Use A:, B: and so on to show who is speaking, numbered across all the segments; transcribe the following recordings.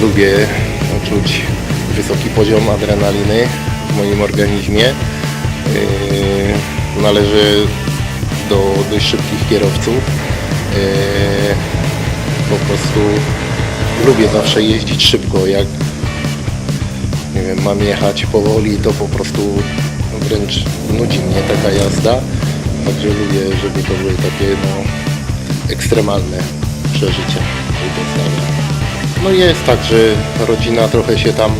A: lubię czuć wysoki poziom adrenaliny w moim organizmie. Yy, należę do dość szybkich kierowców. Yy, po prostu lubię zawsze jeździć szybko. Jak nie wiem, mam jechać powoli, to po prostu wręcz nudzi mnie taka jazda. Także lubię, żeby to były takie no, ekstremalne przeżycia. No jest tak, że rodzina trochę się tam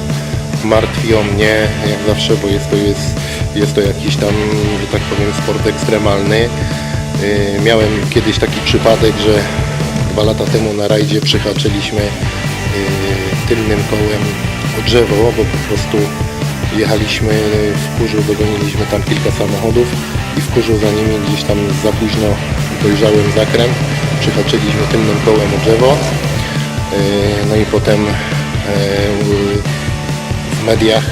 A: martwi o mnie, jak zawsze, bo jest to, jest, jest to jakiś tam, że tak powiem, sport ekstremalny. Yy, miałem kiedyś taki przypadek, że dwa lata temu na rajdzie przyhaczyliśmy yy, tylnym kołem o drzewo, bo po prostu jechaliśmy w kurzu, dogoniliśmy tam kilka samochodów i w kurzu za nimi gdzieś tam za późno dojrzałem zakręt, przyhaczyliśmy tylnym kołem o drzewo. Yy, No i potem yy, w mediach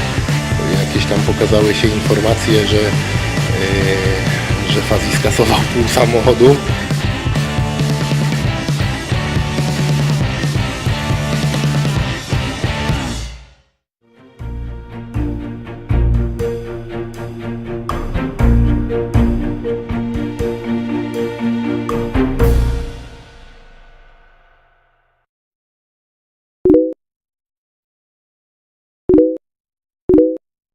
A: jakieś tam pokazały się informacje, że, yy, że Fazi skasował pół samochodu